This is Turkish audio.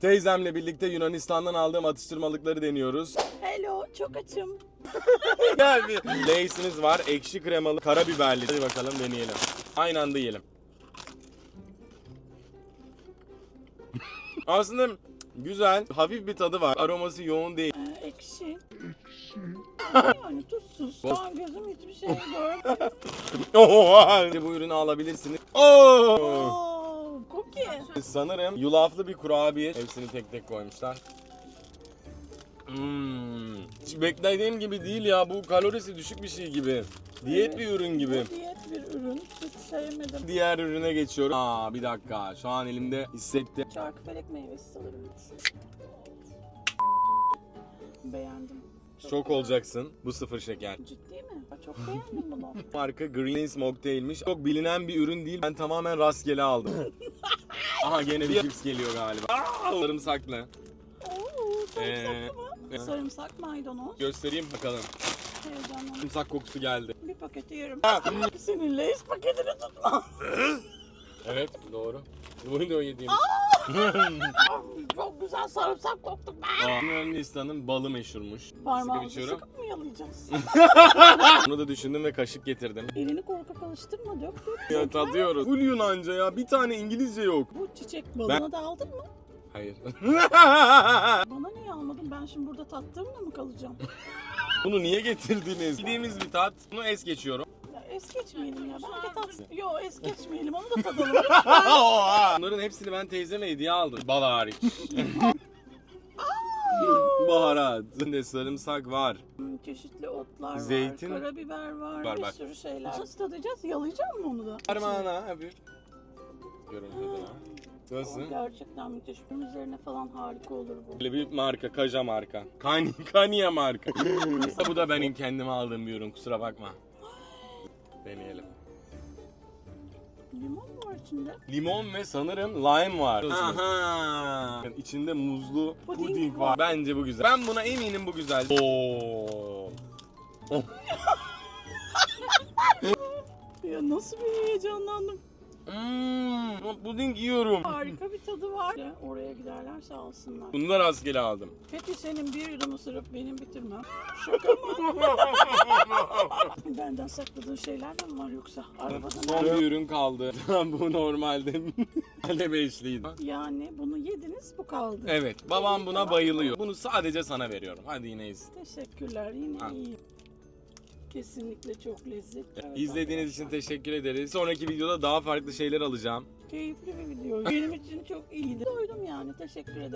Teyzemle birlikte Yunanistan'dan aldığım atıştırmalıkları deniyoruz. Hello, çok açım. Gel bir. Var. Ekşi kremalı, karabiberli. Hadi bakalım deneyelim. Aynı anda yiyelim. Aslında güzel, hafif bir tadı var. Aroması yoğun değil. Ee, ekşi. yani tuzsuz. Şu an gözüm hiçbir şey görmüyor. Oha! Bu ürünü alabilirsiniz. Oo! Oo, cookie. Sanırım yulaflı bir kurabiye. Hepsini tek tek koymuşlar. Hmm. Hiç beklediğim gibi değil ya. Bu kalorisi düşük bir şey gibi. Diyet Evet. bir ürün gibi. Bu diyet bir ürün. Hiç sevmedim. Diğer ürüne geçiyorum. Aa bir dakika. Şu an elimde hissettim. Çarkıfelek meyvesi sanırım. Beğendim. Şok olacaksın. Bu sıfır şeker. Ciddi mi? Çok beğendim bunu. Marka Green's Mocktail'miş. Çok bilinen bir ürün değil. Ben tamamen rastgele aldım. Aha gene bir cips geliyor galiba. Sarımsaklı. Oo, sarımsaklı Ee, mı? Sarımsak maydanoz. Göstereyim bakalım. Heyecanlandım. Sarımsak kokusu geldi. Bir paketi yerim. Ha. Senin Lay's paketini tutma. Evet doğru. Bunu da yediğim. Güzel sarımsak koktu be. Aa, Yunanistan'ın balı meşhurmuş. Parmağımızı içiyorum. sıkıp mı yalayacağız? Bunu da düşündüm ve kaşık getirdim. Elini korkak alıştırma dök dök. Ya tadıyoruz. Full Yunanca ya. Bir tane İngilizce yok. Bu çiçek balına da aldın mı? Hayır. Bana niye almadın? Ben şimdi burada tattığımla mı kalacağım? Bunu niye getirdiniz? Bildiğimiz bir tat. Bunu es geçiyorum. Es geçmeyelim ya. Belki tat... Yo es geçmeyelim onu da tadalım. Bunların hepsini ben teyzeme hediye aldım. Bal hariç. Baharat. İçinde sarımsak var. Çeşitli otlar Zeytin. var, karabiber var, Var, bir bak. sürü şeyler. Nasıl tadacağız? Yalayacak mı onu da? Parmağına hafif. Görüntüde. Nasıl? Gerçekten müthiş. Bunun üzerine falan harika olur bu. Böyle bir marka, Kaja marka. Kani, Kanya marka. Bu da benim kendime aldığım bir ürün kusura bakma. Deneyelim. Limon mu var içinde? Limon ve sanırım lime var. Aha. İçinde muzlu Puding puding, var. var. Bence bu güzel. Ben buna eminim bu güzel. Oo. Ya nasıl bir heyecanlandım. Hmm, puding yiyorum. Harika bir tadı var. Ya, Oraya giderlerse alsınlar. Bunu da rastgele aldım. Peki senin bir yudum ısırıp benim bitirmem. Şaka mı? Benden sakladığın şeyler de mi var yoksa? Arabada Son bir ürün kaldı. bu normalde beşliydi. Yani bunu yediniz bu kaldı. Evet, babam buna bayılıyor. Bunu sadece sana veriyorum. Hadi yine iz. Teşekkürler yine Ha. iyi. Kesinlikle çok lezzetli. Evet, İzlediğiniz için teşekkür ederiz. Sonraki videoda daha farklı şeyler alacağım. Keyifli bir video. Benim için çok iyiydi. Doydum yani teşekkür ederim.